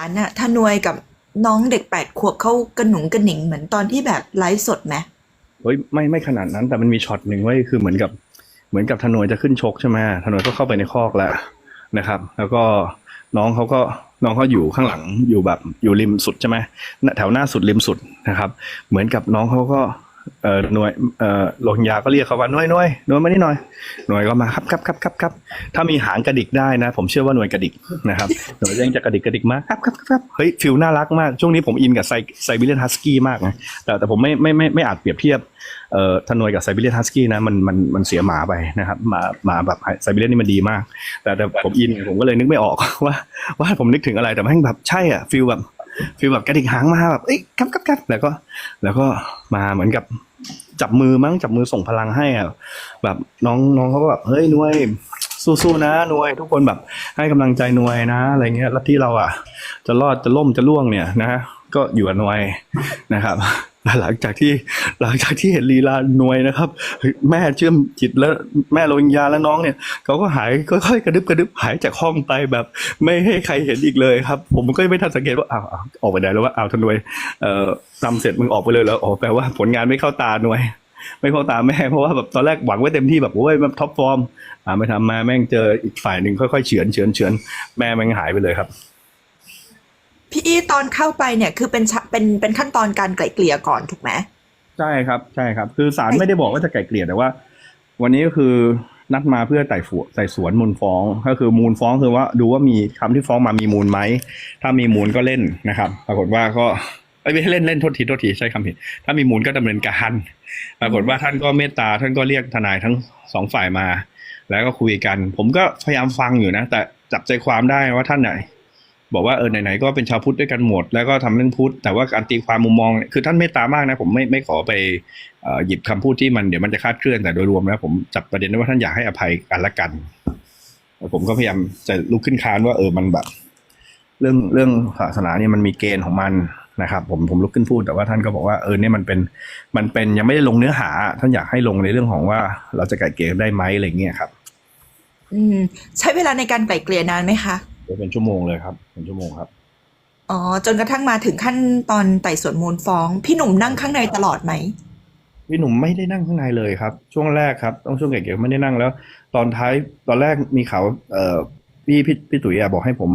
ารน่ะทนวยกับน้องเด็กแปดขวบเขากระหนุงกระหนิงเหมือนตอนที่แบบไลฟ์สดไหมเฮ้ยไม่ไม่ขนาดนั้น แต่มันมีช็อตหนึ่งไว้คือเหมือนกับ เหมือนกับธนวยจะขึ้นชกใช่ไหมธนวยก็เข้าไปในคอกแล้วนะครับ แล้วก็น้องเขาก็น้องเขาอยู่ข้างหลังอยู่แบบอยู่ริมสุดใช่ไหมแถวหน้าสุดริมสุดนะครับ เหมือนกับน้องเขาก็ เอ่อหน่วยเอ่อโรฮิงญาก็เรียกเขาว่าหน่วยหน่วยหน่วยมานี่หน่อยหน่วยก็มาครับครับครับครับครับถ้ามีหางกระดิกได้นะ ผมเชื่อว่าหน่วยกระดิกนะครับหน่วยยังจะกระดิกกระดิกมาครับครับครับครับเฮ้ยฟิลน่ารักมาก ช่วงนี้ผมอินกับไซไซบีเรียนฮัสกี้มากนะแต่แต่ผมไม่ไม่ไม่ไม่อาจเปรียบเทียบเอ่อทนวยกับไซบีเรียนฮัสกี้นะมันมันมันเสียหมาไปนะครับหมาหมาแบบไซบีเรียนนี่มันดีมาก แต่แต่ผมอินผมก็เลยนึกไม่ออกว่าว่าผมนึกถึงอะไรแต่แม่งแบบใช่อะฟิลแบบ ฟีลแบบกระดิกหางมาแบบเอ้ยครับครับครับแล้วก็ แล้วก็มาเหมือนกับจับมือมั้งจับมือส่งพลังให้อะแบบน้องน้องเขาก็แบบเฮ้ยนวยสู้ๆนะนวยทุกคนแบบให้กำลังใจนวยนะอะไรเงี้ยแล้วที่เราอะ จะรอดจะล่มจะล่วงเนี่ยนะก็อยู่กับนวยนะครับ หลังจากที่หลังจากที่เห็นลีลาหนวยนะครับ แม่เชื่อมจิตแล้วแม่โรฮิงญาและน้องเนี่ยเขาก็หายค่อยๆกระดึบกระดึบหายจากห้องไปแบบ ไม่ให้ใครเห็นอีกเลยครับ ผมก็ไม่ทันสังเกตว่าอ้าวออกไปไหนแล้วว่าอ้าวทนวยเอ่อทำเสร็จมึงออกไปเลยแล้วอ๋อแปลว่าผลงานไม่เข้าตาหน่วยไม่เข้าตาแม่เพราะว่าแบบตอนแรกหวังไว้เต็มที่แบบโอ้ยแบบท็อปฟอร์มอ่าไม่ทำมาแม่งเจออีกฝ่ายหนึ่งค่อยๆเฉือนเฉือนเฉือนแม่แม่งหายไปเลยครับ พี่อี้ตอนเข้าไปเนี่ยคือเป็นชะเป็นเป็นขั้นตอนการไกล่เกลี่ยก่อนถูกไหมใช่ครับใช่ครับ คือศาลไม่ได้บอกว่าจะไกล่เกลี่ยแต่ว่า วันนี้ก็คือนัดมาเพื่อไต่สวนไต่สวนมูลฟ้อง ก็คือมูลฟ้องคือว่าดูว่ามีคำที่ฟ้องมามีมูลไหมถ้ามีมูลก็เล่นนะครับ ปรากฏว่าก็เอ้ยไม่ใช่เล่นเล่นโทษทีโทษทีใช้คำผิด ถ้ามีมูลก็ดำเนินการปรากฏว่าท่านก็เมตตาท่านก็เรียกทนายทั้งสองฝ่ายมา แล้วก็คุยกัน ผมก็พยายามฟังอยู่นะ แต่จับใจความได้ว่าท่านไหน บอกว่าเออไหนๆก็เป็นชาวพุทธด้วยกันหมด แล้วก็ทำเรื่องพุทธแต่ว่าการตีความมุมมองคือท่านเมตตามากนะ ผมไม่ไม่ขอไปอหยิบคำพูดที่มันเดี๋ยวมันจะคาดเคลื่อนแต่โดยรวมแล้วผมจับประเด็นได้ว่าท่านอยากให้อภัยกันละกัน ผมก็พยายามจะลุกขึ้นค้านว่าเออมันแบบ เรื่องเรื่องศาสนาเนี่ยมันมีเกณฑ์ของมันนะครับ ผมผมลุกขึ้นพูดแต่ว่าท่านก็บอกว่าเออเนี่ยมันเป็นมันเป็นยังไม่ได้ลงเนื้อหา ท่านอยากให้ลงในเรื่องของว่า เราจะไก่เกลี่ยได้ไหมอะไรเงี้ยครับ อืม ใช้เวลาในการไกล่เกลี่ยนานไหมคะ เดี๋ยวเป็นชั่วโมงเลยครับ เป็นชั่วโมงครับ อ๋อ จนกระทั่งมาถึงขั้นตอนไต่สวนมูลฟ้อง พี่หนุ่มนั่งข้างในตลอดไหม พี่หนุ่มไม่ได้นั่งข้างในเลยครับ ช่วงแรกครับ ต้องช่วงเก่ๆไม่ได้นั่งแล้ว ตอนท้ายตอนแรกมีข่าวเอ่อพี่พี่พี่ตุ๋ยอะบอกให้ผม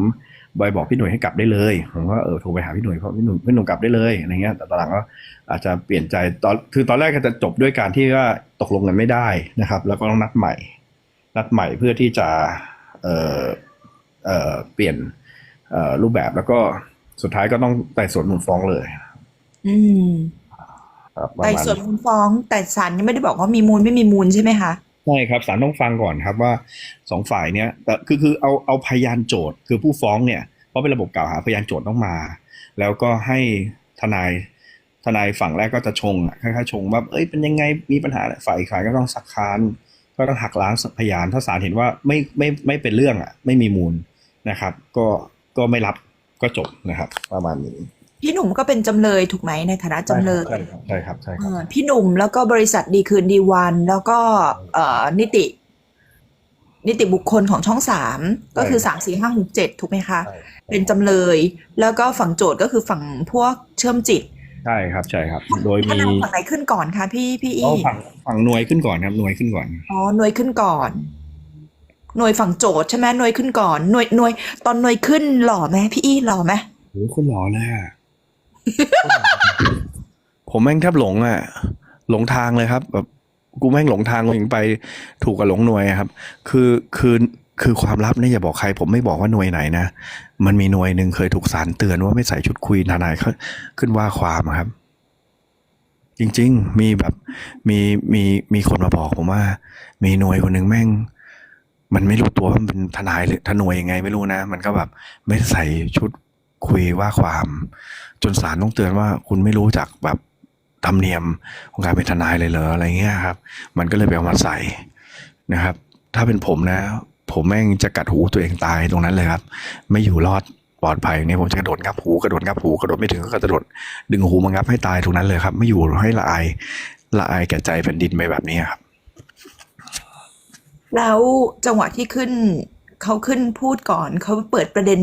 บอยบอกพี่หนุ่ยให้กลับได้เลยผมก็เออโทรไปหาพี่หนุ่ยเพราะพี่หนุ่มพี่หนุ่มกลับได้เลยอะไรเงี้ยแต่ตอนหลังก็อาจจะเปลี่ยนใจตอนคือตอนแรกก็จะจบด้วยการที่ว่าตกลงกันไม่ได้นะครับ แล้วก็ต้องนัดใหม่ นัดใหม่เพื่อที่จะเอ่อ เอ่อเปลี่ยนเอ่อรูปแบบแล้วก็สุดท้ายก็ต้องไต่สวนมูลฟ้องเลย อืมครับประไต่มาณสวนมูลฟ้อง แต่ศาลยังไม่ได้บอกว่ามีมูลไม่มีมูลใช่ไหมคะใช่ครับศาลต้องฟังก่อนครับว่าสองฝ่ายเนี้ยแต่คือคือเอาเอาพยานโจทย์คือผู้ฟ้องเนี่ยเพราะเป็นระบบกล่าวหาพยานโจทย์ต้องมา แล้วก็ให้ทนายทนายฝั่งแรกก็จะชงอะคล้ายๆชงว่าเอ้ยเป็นยังไงมีปัญหาอะไรฝ่ายอีกฝ่ายก็ต้องสักค้านก็ต้องหักล้างพยานถ้าศาลเห็นว่าไม่ไม่ไม่เป็นเรื่องอะ ไม่มีมูล นะครับ ก็ก็ไม่รับก็จบนะครับ ประมาณนี้ พี่หนุ่มก็เป็นจำเลยถูกไหมในฐานะจำเลยใช่ครับใช่ครับใช่ครับเอ่อพี่หนุ่มแล้วก็บริษัทดีคืนดีวัน แล้วก็เอ่อนิติ นิติบุคคลของช่องสามก็คือสามสี่ห้าหกเจ็ดถูกไหมคะใช่เป็นจำเลย แล้วก็ฝั่งโจทย์ก็คือฝั่งพวกเชื่อมจิตใช่ครับใช่ครับ โดยท่านมีเอาฝั่งไหนขึ้นก่อนคะพี่พี่ก็อี้ฝั่งฝั่งหน่วยขึ้นก่อนครับหน่วยขึ้นก่อนอ๋อหน่วยขึ้นก่อน หน่วยฝั่งโจทย์ใช่ไหมหน่วยขึ้นก่อนหน่วยหน่วย ตอนหน่วยขึ้นหล่อไหมพี่อี้หล่อไหมโหคนหล่อเลยอะ ผมแม่งแทบหลงอะ หลงทางเลยครับแบบกูแม่งหลงทางถึงไปถูกกับหลงหน่วยอะครับ คือคือคือความลับเนี่ยอย่าบอกใคร ผมไม่บอกว่าหน่วยไหนนะมันมีหน่วยหนึ่งเคยถูกสารเตือนว่าไม่ใส่ชุดคุยทนายเขาขึ้นว่าความอะครับ จริง ๆ มีแบบมีมีมีคนมาบอกผมว่า มีหน่วยคนหนึ่งแม่ง มันไม่รู้ตัวว่ามันเป็นทนายหรือทนวยยังไงไม่รู้นะ มันก็แบบไม่ใส่ชุดคุยว่าความ จนศาลต้องเตือนว่าคุณไม่รู้จักแบบธรรมเนียมของการเป็นทนายเลยเหรออะไรเงี้ยครับ มันก็เลยไปเอามาใส่นะครับ ถ้าเป็นผมนะ ผมแม่งจะกัดหูตัวเองตายตรงนั้นเลยครับ ไม่อยู่รอดปลอดภัยเนี่ยผมจะกระโดดงับหูกระโดดงับหูกระโดดไม่ถึงก็กระโดดดึงหูมางับให้ตายตรงนั้นเลยครับ ไม่อยู่ให้ละอายละอายแก่ใจแผ่นดินไปแบบนี้ครับ แล้วจังหวะที่ขึ้นเขาขึ้นพูดก่อน เขาเปิดประเด็น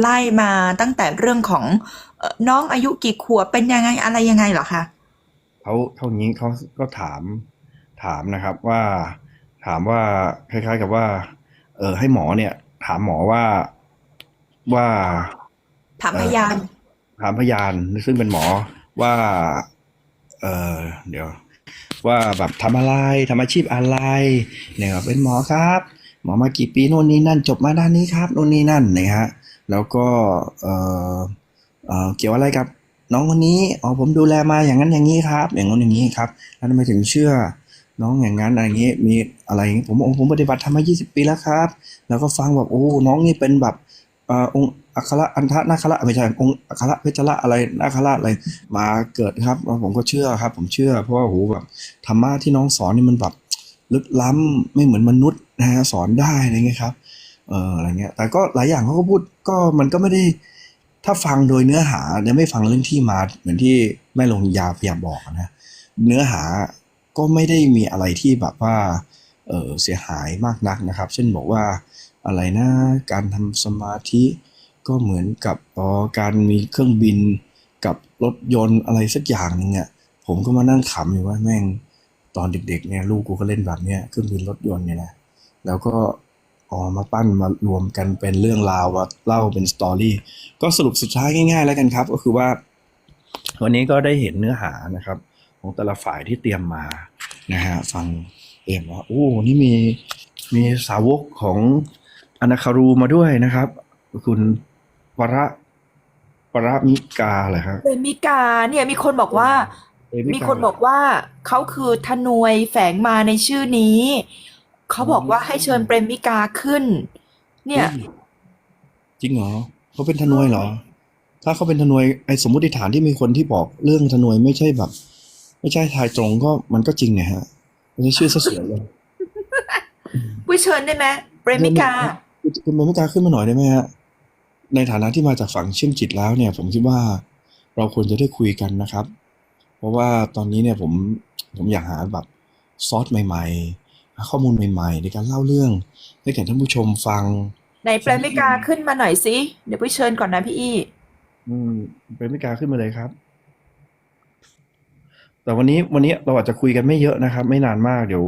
ไล่มาตั้งแต่เรื่องของเอ่อน้องอายุกี่ขวบเป็นยังไงอะไรยังไงเหรอคะเขาเท่านี้เขาก็ถามถามนะครับว่าถามว่าคล้าย ๆ กับว่า เออให้หมอเนี่ย ถามหมอว่าว่าถามพยาน ถามพยานซึ่งเป็นหมอว่า เออเดี๋ยว ว่าแบบทำอะไรทำอาชีพอะไรเนี่ยเป็นหมอครับหมอมากี่ปีโน่นนี่นั่นจบมาด้านนี้ครับโน่นนี่นั่นนะฮะแล้วก็เออเออเกี่ยวอะไรกับน้องคนนี้อ๋อผมดูแลมาอย่างนั้นอย่างนี้ครับ อย่างนั้นอย่างนี้ครับแล้วทำไมถึงเชื่อน้องอย่างนั้นอะไรอย่างนี้มีอะไรผมโอ้ผมปฏิบัติทำมา 20 ปีแล้วครับ แล้วก็ฟังแบบโอ้น้องนี่เป็นแบบ องค์อัคระอันทะนาคระไม่ใช่องค์อัคระเพชรละอะไรนาคระอะไรมาเกิดครับแล้วผมก็เชื่อครับ ผมเชื่อ เพราะว่าโหแบบธรรมะที่น้องสอนนี่มันแบบลึกล้ำไม่เหมือนมนุษย์นะฮะสอนได้อะไรเงี้ยครับเอออะไรเงี้ยแต่ก็หลายอย่างเขาก็พูดก็มันก็ไม่ได้ ถ้าฟังโดยเนื้อหาเนี่ยไม่ฟังเรื่องที่มาเหมือนที่แม่ลงยาพยายามบอกนะเนื้อหาก็ไม่ได้มีอะไรที่แบบว่าเออเสียหายมากนักนะครับ เช่นบอกว่า อะไรนะ การทำสมาธิก็เหมือนกับอ๋อการมีเครื่องบินกับรถยนต์อะไรสักอย่างหนึงเนี่ยผมก็มานั่งขำอยู่ว่าแม่งตอนเด็กๆเนี่ยลูกกูก็เล่นแบบเนี้ยเครื่องบินรถยนต์เนี่ยนะแล้วก็อ๋อมาปั้นมารวมกันเป็นเรื่องราวว่าเล่าเป็นสตอรี่ก็สรุปสุดท้ายง่าย ๆ แล้วกันครับ ก็คือว่า วันนี้ก็ได้เห็นเนื้อหานะครับ ของแต่ละฝ่ายที่เตรียมมานะฮะฟังเอ็มว่าโอ้นี่มีมีสาวกของ อนาคารูมาด้วยนะครับ คุณวระปรมิกาเหรอครับเปรมิกาเนี่ยมีคนบอกว่าเอมิมีคนบอกว่าเขาคือธนวยแฝงมาในชื่อนี้เขาบอกว่าให้เชิญเปรมิกาขึ้น เนี่ย จริงเหรอเขาเป็นทนวยเหรอ ถ้าเขาเป็นทนวยไอ้สมมติฐานที่มีคนที่บอกเรื่องทนวยไม่ใช่แบบ ไม่ใช่ทายตรงก็มันก็จริงเนี่ยฮะไม่ใช่ชื่อเสียเลยวิเชิญได้ไหมเปรมิกา คุณเบนไม่กล้าขึ้นมาหน่อยได้ไหมฮะในฐานะที่มาจากฝั่งเชื่อมจิตแล้วเนี่ย ผมคิดว่าเราควรจะได้คุยกันนะครับ เพราะว่าตอนนี้เนี่ยผมผมอยากหาแบบซอสใหม่ๆหาข้อมูลใหม่ ๆ ในการเล่าเรื่องให้แก่ท่านผู้ชมฟังไหนเปรมิกาขึ้นมาหน่อยสิเดี๋ยววิเชิญก่อนนะพี่อี้อืมเป็นไม่กล้าขึ้นมาเลยครับ แต่วันนี้วันนี้เราอาจจะคุยกันไม่เยอะนะครับ ไม่นานมากเดี๋ยว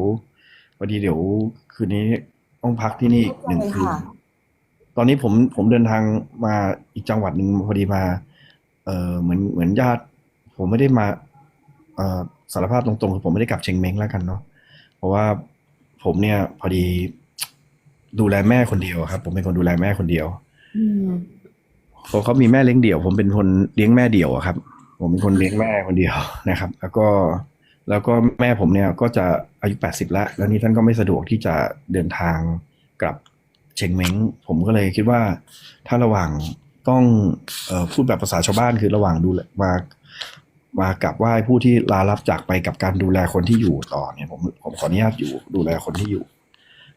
พอดีเดี๋ยวคืนนี้ ต้องพักที่นี่อีกหนึ่งคืนตอนนี้ผมผมเดินทางมาอีกจังหวัดหนึ่งพอดีมา เออเหมือนเหมือนญาติ ผมไม่ได้มา เอ่อสารภาพตรงๆคือผมไม่ได้กลับเชียงเม้งแล้วกันเนาะเพราะว่าผมเนี่ยพอดีดูแลแม่คนเดียวครับ ผมเป็นคนดูแลแม่คนเดียวอืมเพราะเขามีแม่เลี้ยงเดี่ยว ผมเป็นคนเลี้ยงแม่เดี่ยวอะครับ ผมเป็นคนเลี้ยงแม่คนเดียวนะครับ แล้วก็ แล้วก็แม่ผมเนี่ยก็จะอายุแปดสิบแล้ว แล้วนี่ท่านก็ไม่สะดวกที่จะเดินทางกลับเชงเม้ง ผมก็เลยคิดว่า ถ้าระหว่างต้องออพูดแบบภาษาชาวบ้านคือระหว่างดูแลมามากราบไหว้ผู้ที่ลาลับจากไปกับการดูแลคนที่อยู่ต่อเนี่ยผมผมขออนุญาตอยู่ดูแลคนที่อยู่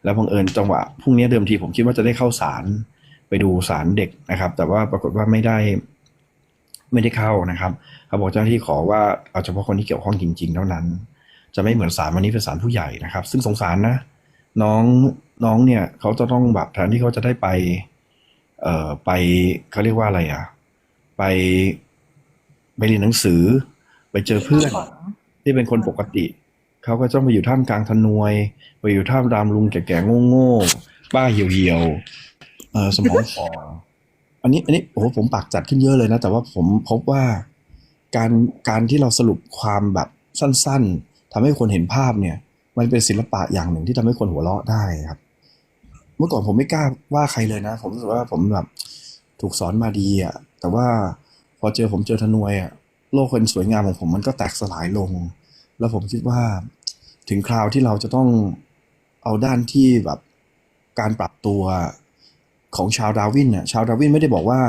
แล้วบังเอิญจังหวะพรุ่งนี้เดิมทีผมคิดว่าจะได้เข้าศาลไปดูศาลเด็กนะครับ แต่ว่าปรากฏว่าไม่ได้ ไม่ได้เข้านะครับเขาบอกเจ้าหน้าที่ขอว่าเอาเฉพาะคนที่เกี่ยวข้องจริง ๆ เท่านั้น จะไม่เหมือนศาลวันนี้เป็นศาลผู้ใหญ่นะครับ ซึ่งสงสารนะ น้องน้องเนี่ยเขาจะต้องแบบแทนที่เขาจะได้ไป เอ่อไปเขาเรียกว่าอะไรอะ ไปไปเรียนหนังสือ ไปเจอเพื่อน ที่เป็นคนปกติเขาก็ต้องไปอยู่ท่ามกลางทนวย ไปอยู่ท่ามรามลุงแก่ๆโง่ๆป้าเหี่ยวๆเออสมองฝ่ออั นนี้อันนี้โอ้โหผมปากจัดขึ้นเยอะเลยนะ แต่ว่าผมพบว่าการการที่เราสรุปความแบบสั้นๆทำให้คนเห็นภาพเนี่ย มันเป็นศิลปะอย่างหนึ่งที่ทำให้คนหัวเราะได้ครับ เมื่อก่อนผมไม่กล้าว่าใครเลยนะ ผมรู้สึกว่าผมแบบถูกสอนมาดีอะแต่ว่าพอเจอผมเจอธนวยอะโลกคนสวยงามของผมมันก็แตกสลายลง แล้วผมคิดว่าถึงคราวที่เราจะต้องเอาด้านที่แบบการปรับตัว ของชาวดาวินเนี่ยชาวดาวินไม่ได้บอกว่า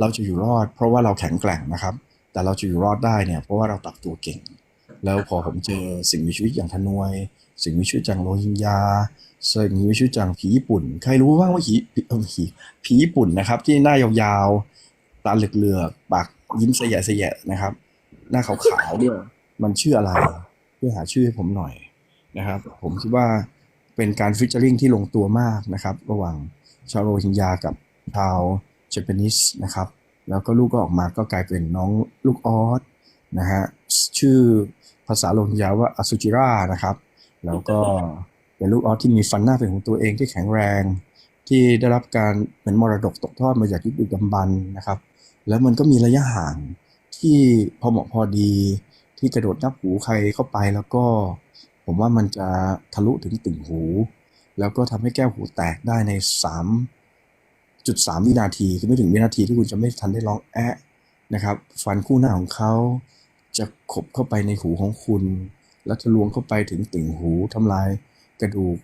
เราจะอยู่รอด เพราะว่าเราแข็งแกร่งนะครับ แต่เราจะอยู่รอดได้เนี่ยเพราะว่าเราปรับตัวเก่ง แล้วพอผมเจอสิ่งมีชีวิตอย่างทนวย สิ่งมีชีวิตอย่างโรฮิงญาสิ่งมีชีวิตอย่างผีญี่ปุ่น ใครรู้บ้างว่าผีผีผีญี่ปุ่นนะครับ ที่หน้ายาวๆตาเหลือกๆปากยิ้มเสยะเสยะนะครับ หน้าขาวๆด้วยมันชื่ออะไรช่วยหาชื่อให้ผมหน่อยนะครับ ผมคิดว่าเป็นการฟิชเชอริงที่ลงตัวมากนะครับ ระหว่าง ชาวโรฮิงญากับชาวเจแปนิสนะครับ แล้วก็ลูกก็ออกมาก็กลายเป็นน้องลูกออสนะฮะชื่อภาษาโรฮิงญาว่าอสุจิรานะครับ แล้วก็เป็นลูกออสที่มีฟันหน้าเป็นของตัวเองที่แข็งแรง ที่ได้รับการเป็นมรดกตกทอดมาจากยุคดึกดำบรรพ์นะครับ แล้วมันก็มีระยะห่างที่พอเหมาะพอดีที่กระโดดนับหูใครเข้าไปแล้วก็ ผมว่ามันจะทะลุถึงติ่งหู แล้วก็ทำให้แก้วหูแตกได้ใน 3.3 วินาที คือไม่ถึงวินาทีที่คุณจะไม่ทันได้ร้องแอะนะครับ ฟันคู่หน้าของเขาจะขบเข้าไปในหูของคุณ แล้วทะลวงเข้าไปถึงติ่งหูทำลายกระดูก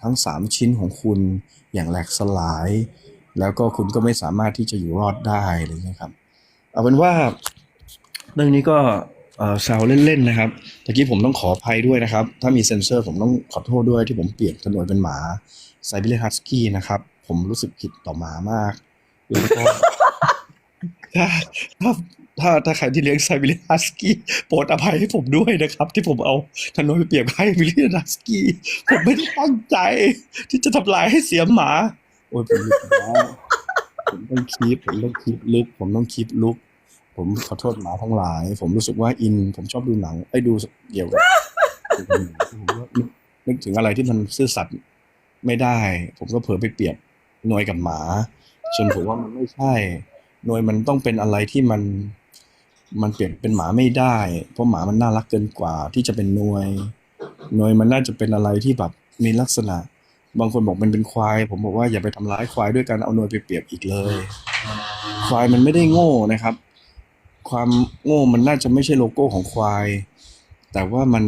ทั้ง 3 ชิ้นของคุณอย่างแหลกสลาย แล้วก็คุณก็ไม่สามารถที่จะอยู่รอดได้อะไรอย่างเงี้ยครับ เอาเป็นว่าเรื่องนี้ก็ แซวเล่นๆนะครับตะกี้ผมต้องขออภัยด้วยนะครับ ถ้ามีเซ็นเซอร์ผมต้องขอโทษด้วยที่ผมเปลี่ยนถนนเป็นหมาไซบีเรียฮัสกี้นะครับ ผมรู้สึกผิดต่อหมามากแล้วก็ถ้าถ้าถ้าถ้าใครที่เลี้ยงไซบีเรียฮัสกี้โปรดอภัยให้ผมด้วยนะครับ ที่ผมเอาถนนไปเปรียบไซบีเรียฮัสกี้ผมไม่ได้ตั้งใจ ที่จะทำลายให้เสียหมาโอ้ยผมหลุดแล้วผมต้องคีปผมต้องคีปลึกผมต้องคีปลุก ผมขอโทษหมาทั้งหลาย ผมรู้สึกว่าอิน ผมชอบดูหนังไอ้ดูเกี่ยวกับนึกนึกถึงอะไรที่มันซื่อสัตย์ไม่ได้ ผมก็เผลอไปเปรียบหน่วยกับหมาจนผมว่ามันไม่ใช่หน่วยมันต้องเป็นอะไรที่มัน มันเปลี่ยนเป็นหมาไม่ได้ เพราะหมามันน่ารักเกินกว่า ที่จะเป็นหน่วยหน่วยมันน่าจะเป็นอะไรที่แบบมีลักษณะ บางคนบอกมันเป็นควาย ผมบอกว่าอย่าไปทำร้ายควายด้วยการเอาหน่วยไปเปรียบอีกเลย ควายมันไม่ได้โง่นะครับ ความโง่มันน่าจะไม่ใช่โลโก้ของควาย แต่ว่ามัน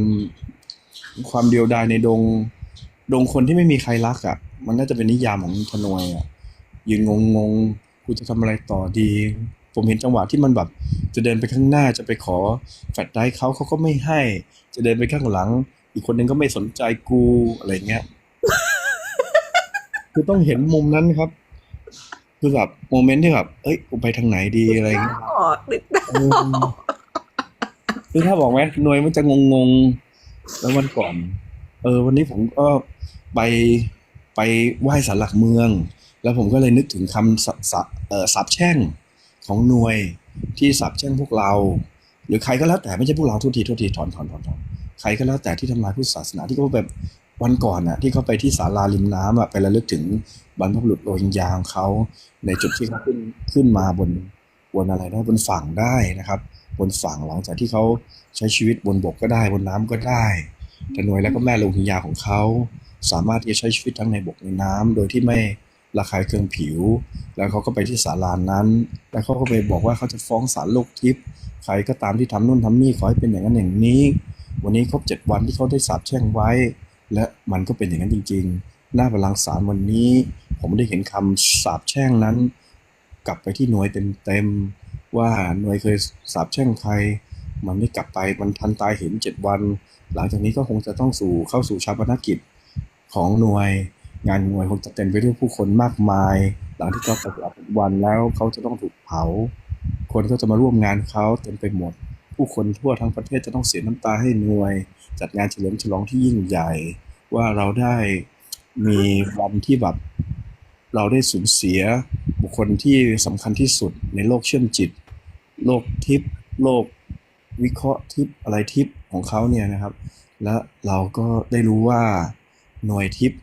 ความเดียวดายในดง ดงคนที่ไม่มีใครรักอะ่ะ มันน่าจะเป็นนิยามของทนวยอะ่ะยืนงงงๆกูจะทำอะไรต่อดี ผมเห็นจังหวะที่มันแบบ จะเดินไปข้างหน้าจะไปขอแฟลชไดร์เขาเขาก็ไม่ให้ จะเดินไปข้างหลัง อีกคนนึงก็ไม่สนใจกูอะไรเงี้ยคือต้องเห็นมุมนั้นครับ คือแบบโมเมนต์ที่แบบเอ้ยกูไปทางไหนดีอะไรเงี้ยออกนึกได้เออคือถ้าบอกไหมหน่วยมันจะงงงๆ แล้ววันก่อน เออ วันนี้ผมก็ไปไปไหว้ศาลหลักเมือง แล้วผมก็เลยนึกถึงคำสสเอ่อสาบแช่งของหน่วยที่สาบแช่งพวกเรา หรือใครก็แล้วแต่ไม่ใช่พวกเราทุกทีทุกทีถอนถอนถอนถอนใครก็แล้วแต่ที่ทำลายพุทธศาสนาที่เขาแบบ วันก่อนน่ะที่เขาไปที่ศาลาริมน้ำอะไประลึกถึงบรรพบุรุษโรฮิงญาของเขาในจุดที่เขาขึ้นขึ้นมาบนบนอะไรได้บนฝั่งได้นะครับ บนฝั่งหลังจากที่เขาใช้ชีวิตบนบกก็ได้บนน้ำก็ได้แต่หน่วยแล้วก็แม่โรฮิงญาของเขาสามารถที่จะใช้ชีวิตทั้งในบกในน้ำโดยที่ไม่ระคายเคืองผิว แล้วเขาก็ไปที่ศาลานั้น แล้วเขาก็ไปบอกว่าเขาจะฟ้องศาลโลกทิพย์ใครก็ตามที่ทำนู่นทำนี่ขอให้เป็นอย่างนั้นอย่างนี้ วันนี้ครบเจ็ดวันที่เขาได้สาบแช่งไว้ และมันก็เป็นอย่างนั้นจริง ๆ หน้าบัลลังก์ศาลวันนี้ ผมได้เห็นคำสาบแช่งนั้น กลับไปที่หน่วยเต็มๆว่าหน่วยเคยสาบแช่งใคร มันไม่กลับไปมันทันตายเห็นเจ็ดวัน หลังจากนี้ก็คงจะต้องสู่เข้าสู่ชาปนกิจของหน่วยงานหน่วยคงจะเต็มไปด้วยผู้คนมากมาย หลังที่เขาปฏิบัติวันแล้วเขาจะต้องถูกเผา คนก็จะมาร่วมงานเขาเต็มไปหมด ผู้คนทั่วทั้งประเทศจะต้องเสียน้ำตาให้หน่วย จัดงานเฉลิมฉลองที่ยิ่งใหญ่ ว่าเราได้มีวันที่แบบเราได้สูญเสียบุคคลที่สำคัญที่สุดในโลกเชื่อมจิต โลกทิพย์โลกวิเคราะห์ทิพย์อะไรทิพย์ของเขาเนี่ยนะครับ และเราก็ได้รู้ว่าหน่วยทิพย์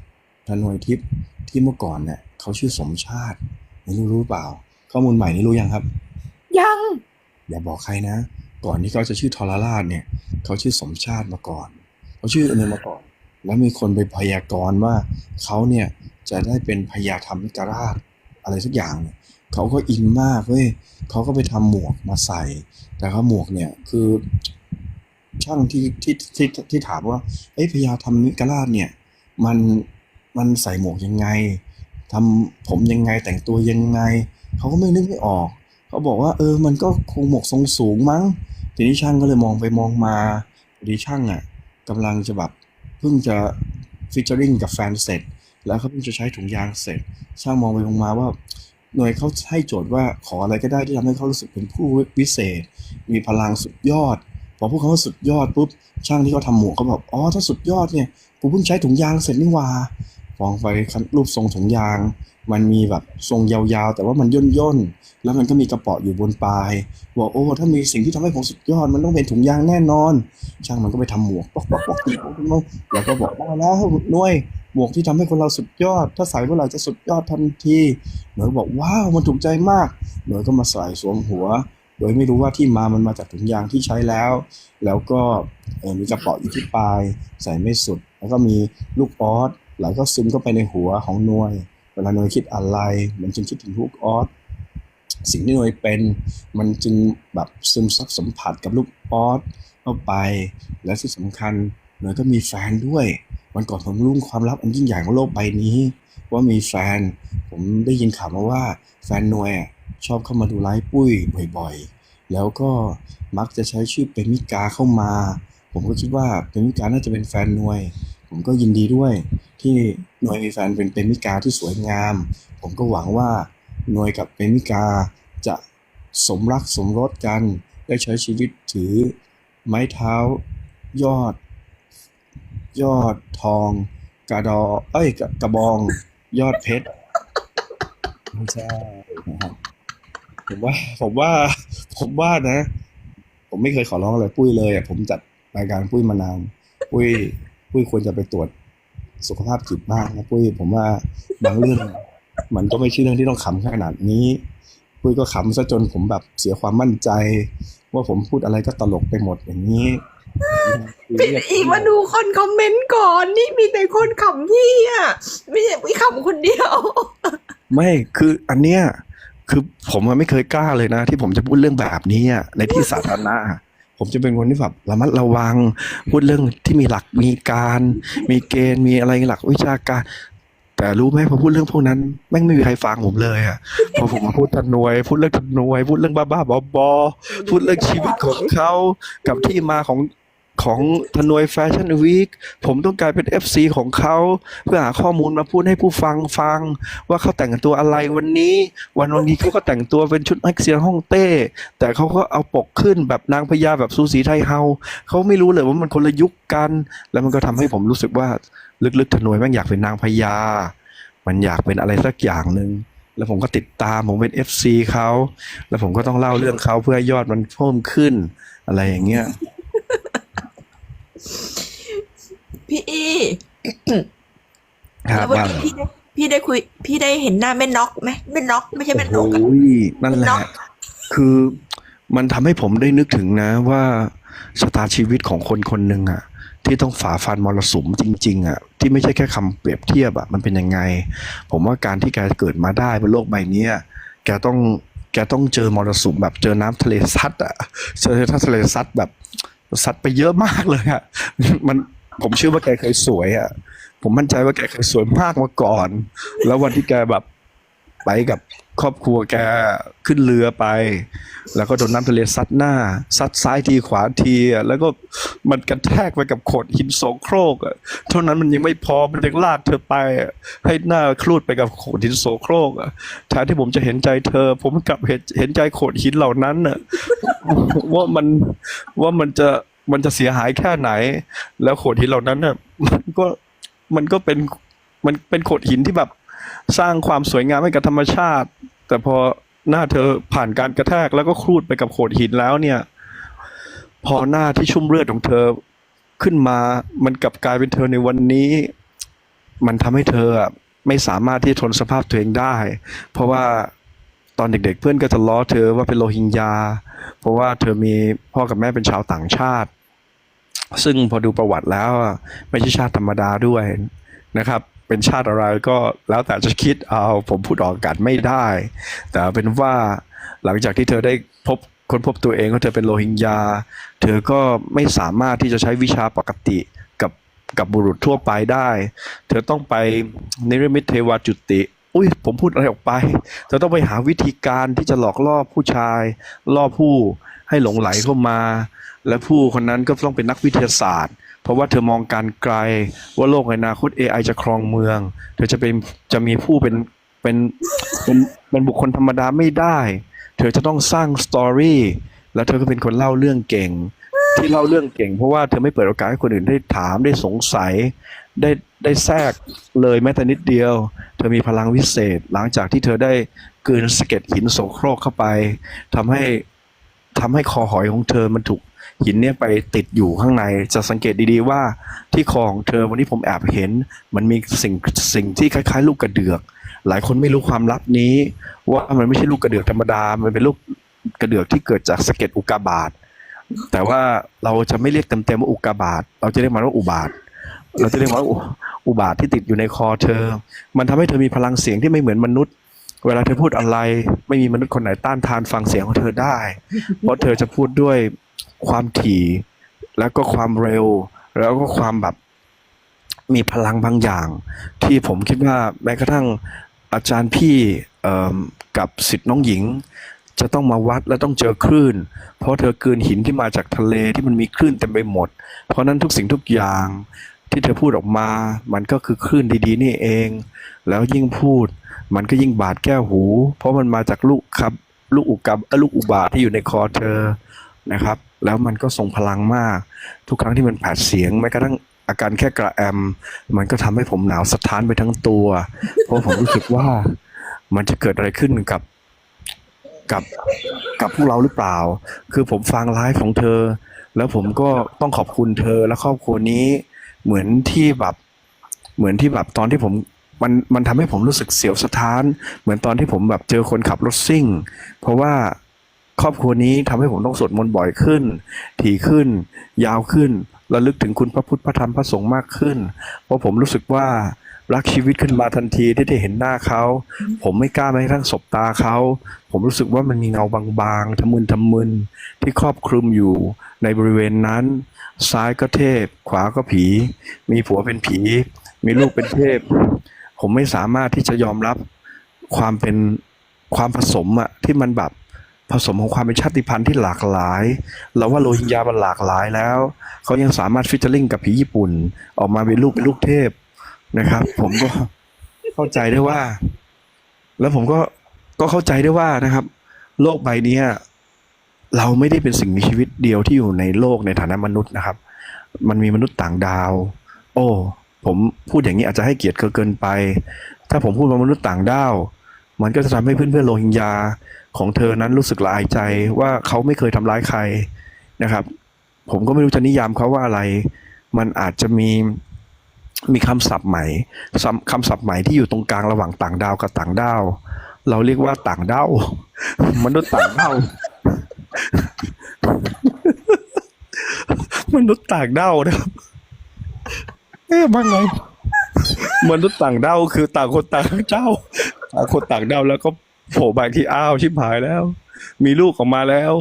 ถ้าหน่วยทิพย์ที่เมื่อก่อนเนี่ยเขาชื่อสมชาติไม่รู้รู้เปล่า ข้อมูลใหม่นี้รู้ยังครับ ยัง อย่าบอกใครนะ ก่อนที่เขาจะชื่อทรราชเนี่ยเขาชื่อสมชาติมาก่อนเขาชื่ออันนี้มาก่อน แล้วมีคนไปพยากรณ์ว่าเขาเนี่ยจะได้เป็นพญาธรรมิกราชอะไรสักอย่างเนี่ยเขาก็อินมากเว้ยเขาก็ไปทำหมวกมาใส่ แต่เขาหมวกเนี่ยคือช่างที่ที่ที่ที่ถามว่าเอ้พญาธรรมิกราชเนี่ยมันมันใส่หมวกยังไงทำผมยังไงแต่งตัวยังไง เขาก็ไม่นึกไม่ออก เขาบอกว่า เออมันก็คงหมวกทรงสูงมั้ง ทีนี้ช่างก็เลยมองไปมองมาดีช่างอะกำลังจะแบบเพิ่งจะฟิชเจอริงกับแฟนเสร็จ แล้วเขาเพิ่งจะใช้ถุงยางเสร็จ ช่างมองไปมองมาว่าหน่วยเขาให้โจทย์ว่าขออะไรก็ได้ที่ทำให้เขารู้สึกเป็นผู้วิเศษ มีพลังสุดยอด พอพวกเขาสุดยอดปุ๊บช่างที่เขาทำหมวกเขาบอกอ๋อถ้าสุดยอดเนี่ยกูเพิ่งใช้ถุงยางเสร็จนี่ว่า กองไฟรูปทรงถุงยาง มันมีแบบทรงยาวๆ แต่ว่ามันย่นย่นๆแล้วมันก็มีกระเป๋ออยู่บนปลายบอกโอ้ถ้ามีสิ่งที่ทำให้ผมสุดยอดมันต้องเป็นถุงยางแน่นอน ช่างมันก็ไปทำหมวกป๊อกป๊อกป๊อกแล้วก็บอกได้แล้วหน่วยหมวกที่ทำให้คนเราสุดยอด ถ้าใส่เมื่อไหร่จะสุดยอดทันทีหน่วยบอกว้าวมันถูกใจมากหน่วยก็มาใส่สวมหัว โดยไม่รู้ว่าที่มามันมาจากถุงยางที่ใช้แล้ว แล้วก็มีกระเป๋ออยู่ที่ปลาย ใส่ไม่สุด แล้วก็มีลูกออส ไหลก็ซึมเข้าไปในหัวของหน่วย เวลาหน่วยคิดอะไรมันจึงคิดถึงลูกออสสิ่งที่หน่วยเป็น มันจึงแบบซึมซับสัมผัสกับลูกออสเข้าไป และที่สำคัญหน่วยก็มีแฟนด้วย วันก่อนผมรู้ความลับอันยิ่งใหญ่ของโลกใบนี้ ว่ามีแฟน ผมได้ยินข่าวมาว่า แฟนหน่วยชอบเข้ามาดูไลฟ์ปุ้ยบ่อยๆ แล้วก็มักจะใช้ชื่อเป็นมิกาเข้ามา ผมก็คิดว่าเป็นมิกาน่าจะเป็นแฟนหน่วย ผมก็ยินดีด้วย ที่หน่วยมีแฟนเป็นเปมิกาที่สวยงาม ผมก็หวังว่าหน่วยกับเปมิกาจะสมรักสมรสกันได้ใช้ชีวิตถือไม้เท้า ยอด ยอดทอง กระดอ เอ้ยกระกระบอง ยอดเพชรไม่ใช่นะครับผมว่า ผมว่า ผมว่านะ ผมไม่เคยขอร้องเลยปุ้ยเลยอะผมจัดรายการปุ้ยมานาน ปุ้ย ปุ้ยควรจะไปตรวจ สุขภาพจิตบ้างนะปุ้ยผมว่าบางเรื่องมันก็ไม่ใช่เรื่องที่ต้องขำขนาดนี้ปุ้ยก็ขำซะจนผมแบบเสียความมั่นใจ ว่าผมพูดอะไรก็ตลกไปหมดอย่างนี้พี่อีมาดูคนคอมเมนต์ก่อนนี่มีแต่คนขำพี่อะไม่ใช่พี่ขำคนเดียว ไม่คืออันเนี้ยคือผมอะไม่เคยกล้าเลยนะ ที่ผมจะพูดเรื่องแบบนี้อะในที่สาธารณะ ผมจะเป็นคนที่แบบระมัดระวัง พูดเรื่องที่มีหลักมีการ มีเกณฑ์มีอะไรหลักวิชาการ แต่รู้ไหมพอพูดเรื่องพวกนั้นแม่งไม่มีใครฟังผมเลยอะพอผมมาพูดธนวย พูดเรื่องธนวย พูดเรื่องบ้าๆบอๆพูดเรื่องชีวิตของเขากับที่มาของ ของธนวยแฟชั่นวีคผมต้องกลายเป็น FC ของเขา เพื่อหาข้อมูลมาพูดให้ผู้ฟังฟัง ว่าเขาแต่งตัวอะไรวันนี้ วันวันนี้เขาก็แต่งตัวเป็นชุดนักเสียงฮ่องเต้ แต่เขาก็เอาปกขึ้นแบบนางพญาแบบซูสีไทยเฮาเขาไม่รู้เลยว่ามันคนละยุคกัน แล้วมันก็ทำให้ผมรู้สึกว่าลึกๆธนวยแม่งอยากเป็นนางพญา มันอยากเป็นอะไรสักอย่างหนึ่งแล้วผมก็ติดตามผมเป็น FC เขาแล้วผมก็ต้องเล่าเรื่องเขาเพื่ให้ยอดมันเพิ่มขึ้นอะไรอย่างเงี้ย พี่อีครัแล้บววันว่านี้พี่ได้พี่ได้คุย พี่ได้เห็นหน้าแม่น็อกไหมแม่น็อกไม่ใช่แม่นกอะโอ้ยนั่นแหเนละอะคือมันทำให้ผมได้นึกถึงนะว่าชะตาชีวิตของคนคนหนึ่งอะที่ต้องฝ่าฟันมรสุมจริง ๆอะที่ไม่ใช่แค่คำเปรียบเทียบอะมันเป็นยังไง ผมว่าการที่แกเกิดมาได้บนโลกใบเนี้ยแกต้องแกต้องเจอมรสุมแบบเจอน้ำทะเลซัดอะเจอน้ำทะเลซัดแบบ สัตว์ไปเยอะมากเลยอะมันผมเชื่อว่าแกเคยสวยอะผมมั่นใจว่าแกเคยสวยมากมาก่อน แล้ววันที่แกแบบ ไปกับครอบครัวแกขึ้นเรือไป แล้วก็โดนน้ำทะเลซัดหน้า ซัดซ้ายทีขวาที แล้วก็มันกระแทกไปกับโขดหินโสโครกเท่านั้นมันยังไม่พอมันยังลากเธอไป ให้หน้าคลูดไปกับโขดหินโสโครกแทนที่ผมจะเห็นใจเธอ ผมกลับเห็นเห็นใจโขดหินเหล่านั้นว่ามันว่ามันจะมันจะเสียหายแค่ไหน แล้วโขดหินเหล่านั้นน่ะมันก็มันก็เป็นมันเป็นโขดหินที่แบบ สร้างความสวยงามให้กับธรรมชาติ แต่พอหน้าเธอผ่านการกระแทกแล้วก็ครูดไปกับโขดหินแล้วเนี่ย พอหน้าที่ชุ่มเลือดของเธอขึ้นมามันกลับกลายเป็นเธอในวันนี้ มันทำให้เธอไม่สามารถที่จะทนสภาพตัวเองได้ เพราะว่าตอนเด็กๆ เพื่อนก็จะล้อเธอว่าเป็นโรฮิงญาเพราะว่าเธอมีพ่อกับแม่เป็นชาวต่างชาติ ซึ่งพอดูประวัติแล้วไม่ใช่ชาติธรรมดาด้วยนะครับ เป็นชาติอะไรก็แล้วแต่จะคิดเอาผมพูดออกอากาศไม่ได้ แต่เป็นว่าหลังจากที่เธอได้พบค้นพบตัวเองว่าเธอเป็นโรฮิงญา เธอก็ไม่สามารถที่จะใช้วิชาปกติกับกับบุรุษทั่วไปได้ เธอต้องไปนิรมิตเทวาจุติ อุ้ยผมพูดอะไรออกไป เธอต้องไปหาวิธีการที่จะหลอกล่อผู้ชาย ล่อผู้ให้หลงไหลเข้ามา และผู้คนนั้นก็ต้องเป็นนักวิทยาศาสตร์ เพราะว่าเธอมองการไกลว่าโลกในอนาคต AI จะครองเมือง เธอจะเป็นจะมีผู้เป็นเป็นเป็นเป็นบุคคลธรรมดาไม่ได้ เธอจะต้องสร้างสตอรี่แล้วเธอก็เป็นคนเล่าเรื่องเก่ง ที่เล่าเรื่องเก่ง เพราะว่าเธอไม่เปิดโอกาสให้คนอื่นได้ถามได้สงสัย ได้ได้แทรกเลยแม้แต่นิดเดียว เธอมีพลังวิเศษ หลังจากที่เธอได้กืนสะเก็ดหินโสโครกเข้าไปทำให้ทำให้คอหอยของเธอมันถูก หินเนี่ยไปติดอยู่ข้างในจะสังเกตดีๆว่าที่คอของเธอวันนี้ผมแอบเห็น มันมีสิ่งสิ่งที่คล้ายๆ ลูกกระเดือก หลายคนไม่รู้ความลับนี้ ว่ามันไม่ใช่ลูกกระเดือกธรรมดา มันเป็นลูกกระเดือกที่เกิดจากสะเก็ดอุกาบาตแต่ว่าเราจะไม่เรียกเต็มๆว่าอุกาบาตเราจะเรียกมันว่าอุบาทเราจะเรียกว่าอุอุบาทที่ติดอยู่ในคอเธอ มันทำให้เธอมีพลังเสียงที่ไม่เหมือนมนุษย์ เวลาเธอพูดอะไร ไม่มีมนุษย์คนไหนต้านทานฟังเสียงของเธอได้ เพราะเธอจะพูดด้วย ความถี่ แล้วก็ความเร็ว แล้วก็ความแบบมีพลังบางอย่าง ที่ผมคิดว่าแม้กระทั่งอาจารย์พี่กับสิทธิ์น้องหญิง จะต้องมาวัดและต้องเจอคลื่น เพราะเธอเกลืนหินที่มาจากทะเลที่มันมีคลื่นเต็มไปหมด เพราะนั้นทุกสิ่งทุกอย่างที่เธอพูดออกมา มันก็คือคลื่นดีๆ นี่เอง แล้วยิ่งพูด มันก็ยิ่งบาดแก้วหู เพราะมันมาจากลูกครับ ลูกอุกกาเอ่อลูกอุบาทที่อยู่ในคอเธอนะครับ แล้วมันก็ทรงพลังมาก ทุกครั้งที่มันแผดเสียงแม้กระทั่งอาการแค่กระแอม มันก็ทำให้ผมหนาวสะท้านไปทั้งตัว เพราะผมรู้สึกว่ามันจะเกิดอะไรขึ้นกับกับกับพวกเราหรือเปล่า คือผมฟังไลฟ์ของเธอ แล้วผมก็ต้องขอบคุณเธอและครอบครัวนี้ เหมือนที่แบบ เหมือนที่แบบตอนที่ผมมันมันทำให้ผมรู้สึกเสียวสะท้าน เหมือนตอนที่ผมแบบเจอคนขับรถซิ่ง เพราะว่า ครอบครัวนี้ทำให้ผมต้องสวดมนต์บ่อยขึ้น ถี่ขึ้น ยาวขึ้นระลึกถึงคุณพระพุทธพระธรรมพระสงฆ์มากขึ้น เพราะผมรู้สึกว่ารักชีวิตขึ้นมาทันทีที่ได้เห็นหน้าเขา ผมไม่กล้าแม้กระทั่งสบตาเขา ผมรู้สึกว่ามันมีเงาบางๆทะมึนทะมึนที่ครอบคลุมอยู่ในบริเวณนั้น ซ้ายก็เทพ ขวาก็ผี มีผัวเป็นผี มีลูกเป็นเทพ ผมไม่สามารถที่จะยอมรับความเป็นความผสมอะที่มันแบบ ผสมของความเป็นชาติพันธุ์ที่หลากหลาย เราว่าโรฮิงญามันหลากหลายแล้ว เขายังสามารถฟิชเชอร์ลิงกับผีญี่ปุ่น ออกมาเป็นลูกเป็นลูกเทพนะครับ ผมก็เข้าใจได้ว่า แล้วผมก็ก็เข้าใจได้ว่านะครับ โลกใบนี้เราไม่ได้เป็นสิ่งมีชีวิตเดียวที่อยู่ในโลกในฐานะมนุษย์นะครับ มันมีมนุษย์ต่างดาว โอ้ผมพูดอย่างนี้อาจจะให้เกียรติเกินไป ถ้าผมพูดว่ามนุษย์ต่างดาว มันก็จะทำให้เพื่อนๆโรฮิงญา ของเธอนั้นรู้สึกละอายใจว่าเขาไม่เคยทำร้ายใครนะครับ ผมก็ไม่รู้จะนิยามเขาว่าอะไร มันอาจจะมีมีคำศัพท์ใหม่คำคำศัพท์ใหม่ที่อยู่ตรงกลางระหว่างต่างดาวกับต่างดาว เราเรียกว่าต่างดาวมนุษย์ต่างดาวมนุษย์ต่างดาวนะครับเอ๊ะบ้างไงมนุษย์ต่างดาวคือต่างคนต่างเจ้าต่างคนต่างดาวแล้วก็ โผล่มาที่อ้าวชิบหายแล้ว มีลูกออกมาแล้ว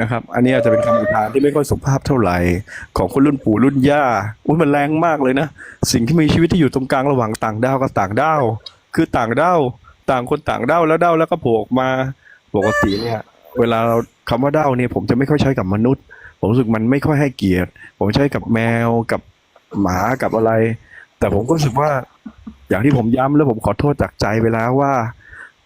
นะครับ อันนี้อาจจะเป็นคำอุทานที่ไม่ค่อยสุภาพเท่าไหร่ ของคนรุ่นปู่รุ่นย่าอุ้ยมันแรงมากเลยนะ สิ่งที่มีชีวิตที่อยู่ตรงกลางระหว่างต่างดาวกับต่างดาว คือต่างดาว ต่างคนต่างดาวแล้วดาวแล้วก็โผล่ออกมา ปกติเนี่ย เวลาเราคำว่าดาวเนี่ย ผมจะไม่ค่อยใช้กับมนุษย์ ผมรู้สึกมันไม่ค่อยให้เกียรติ ผมใช้กับแมว กับหมา กับอะไร แต่ผมก็รู้สึกว่า อย่างที่ผมย้ำแล้วผมขอโทษจากใจไปแล้วว่า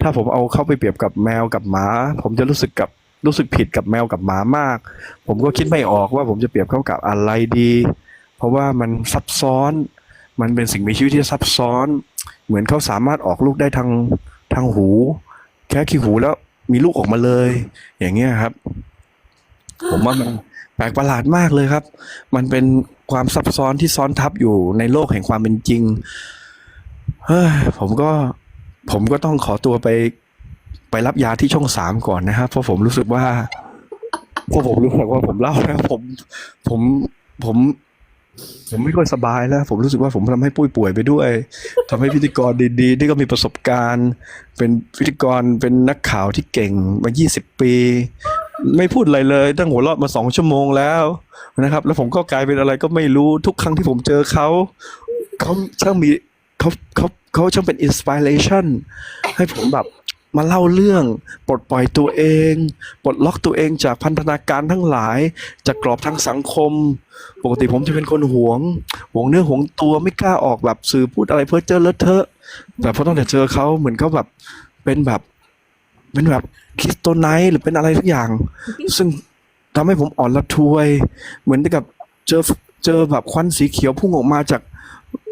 ถ้าผมเอาเข้าไปเปรียบกับแมวกับหมา ผมจะรู้สึกกับรู้สึกผิดกับแมวกับหมามาก ผมก็คิดไม่ออกว่าผมจะเปรียบเข้ากับอะไรดี เพราะว่ามันซับซ้อน มันเป็นสิ่งมีชีวิตที่ซับซ้อน เหมือนเขาสามารถออกลูกได้ทางทางหู แค่ขี้หูแล้วมีลูกออกมาเลย อย่างเงี้ยครับ ผมว่ามันแปลกประหลาดมากเลยครับ มันเป็นความซับซ้อนที่ซ้อนทับอยู่ในโลกแห่งความเป็นจริง เฮ้ยผมก็ ผมก็ต้องขอตัวไปไปรับยาที่ช่องสามก่อนนะครับเพราะผมรู้สึกว่าเพราะผมรู้สึกว่าผมเล่าแล้วผมผมผม ผมไม่ค่อยสบายแล้ว ผมรู้สึกว่าผมทำให้ปุ้ยป่วยไปด้วยทำให้พิธีกรดีๆที่ก็มีประสบการณ์ เป็นพิธีกรเป็นนักข่าวที่เก่งมา20ปี ไม่พูดอะไรเลย ตั้งหัวเราะมาสองชั่วโมงแล้วนะครับ แล้วผมก็กลายเป็นอะไรก็ไม่รู้ทุกครั้งที่ผมเจอเขาเขาช่างมี เขาเขาเขาช่างเป็นอินสปิเรชันให้ผมแบบมาเล่าเรื่องปลดปล่อยตัวเอง ปลดล็อกตัวเองจากพันธนาการทั้งหลาย จากกรอบทางสังคม ปกติผมจะเป็นคนหวง หวงเนื้อหวงตัวไม่กล้าออกแบบสื่อพูดอะไรเพ้อเจอเลอะเทอะ แต่พอตั้งแต่เจอเขาเหมือนเขาแบบเป็นแบบ เป็นแบบคริสโตไนท์หรือเป็นอะไรทุกอย่าง ซึ่งทำให้ผมอ่อนละทวย เหมือนกับเจอเจอแบบควันสีเขียวพุ่งออกมาจาก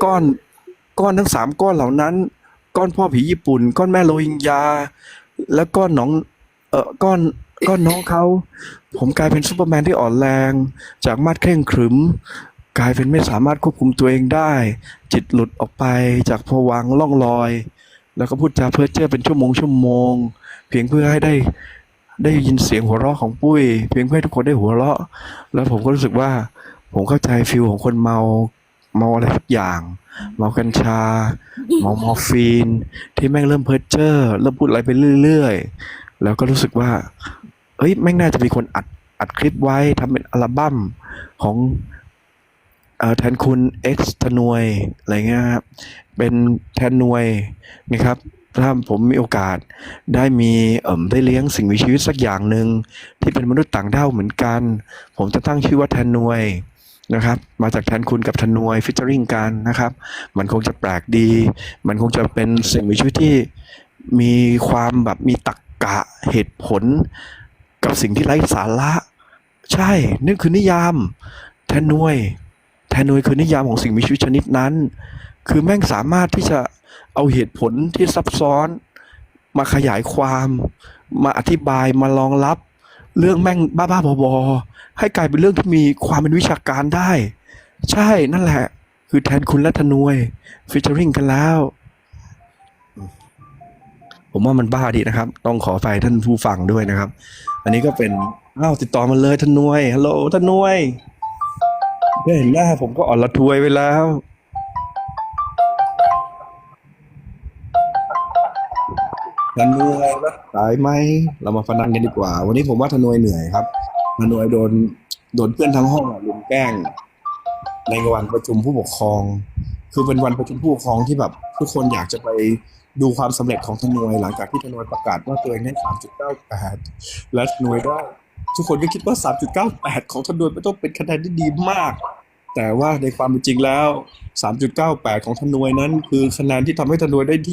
ก้อน ก้อนทั้งสามก้อนเหล่านั้น ก้อนพ่อผีญี่ปุ่น ก้อนแม่โรฮิงญา แล้วก้อนน้องเออก้อนก้อนน้องเขา ผมกลายเป็นซูเปอร์แมนที่อ่อนแรง จากมาดเคร่งขรึม กลายเป็นไม่สามารถควบคุมตัวเองได้ จิตหลุดออกไปจากภวังล่องลอย แล้วก็พูดจาเพ้อเจ้อเป็นชั่วโมงชั่วโมง เพียงเพื่อให้ได้ได้ยินเสียงหัวเราะของปุ้ย เพียงเพื่อให้ทุกคนได้หัวเราะ แล้วผมก็รู้สึกว่าผมเข้าใจฟิลของคนเมา เมาอะไรสักอย่าง เมากัญชา เมามอร์ฟีน ที่แม่งเริ่มเพ้อเจ้อเริ่มพูดอะไรไปเรื่อยๆ แล้วก็รู้สึกว่า เอ้ยแม่งน่าจะมีคนอัดอัดคลิปไว้ทำเป็นอัลบั้มของเอ่อแทนคุณ X ทนวยอะไรเงี้ยครับเป็นแทนนวยนะครับถ้าผมมีโอกาสได้มีเอ่มได้เลี้ยงสิ่งมีชีวิตสักอย่างหนึ่งที่เป็นมนุษย์ต่างดาวเหมือนกัน ผมจะตั้งชื่อว่าแทนนวย นะครับ มาจากแทนคุณกับทนวยฟิชเจอริงกันนะครับ มันคงจะแปลกดี มันคงจะเป็นสิ่งมีชีวิตที่มีความแบบมีตรรกกะเหตุผล กับสิ่งที่ไร้สาระ ใช่นั่นคือนิยาม แทนนวย แทนนวยคือนิยามของสิ่งมีชีวิตชนิดนั้น คือแม่งสามารถที่จะเอาเหตุผลที่ซับซ้อน มาขยายความ มาอธิบายมารองรับ เรื่องแม่งบ้าๆบอๆให้กลายเป็นเรื่องที่มีความเป็นวิชาการได้ ใช่นั่นแหละ คือแทนคุณและทนวยฟิชเชอริงกันแล้ว ผมว่ามันบ้าดีนะครับ ต้องขอไปท่านผู้ฟังด้วยนะครับ อันนี้ก็เป็นอ้าวติดต่อมาเลยทนวยฮัลโหลทนวยเห็นหน้าผมก็อ่อนละทวยไปแล้ว ทนวยรักสายไหมเรามาพนันกันดีกว่า วันนี้ผมว่าทนวยเหนื่อยครับทนวยโดนโดนเพื่อนทั้งห้องลุมแกล้ง ในวันประชุมผู้ปกครอง คือเป็นวันประชุมผู้ปกครองที่แบบ ทุกคนอยากจะไปดูความสำเร็จของทนวยหลังจากที่ทนวยประกาศว่าตัวเองได้3.98และทนวยได้ทุกคนก็คิดว่า3.98ของทนวยไม่ต้องเป็นคะแนนที่ดีมาก แต่ว่าในความเป็นจริงแล้ว3.98ของทนวยนั้น คือคะแนนที่ทำให้ทนวยได้ที่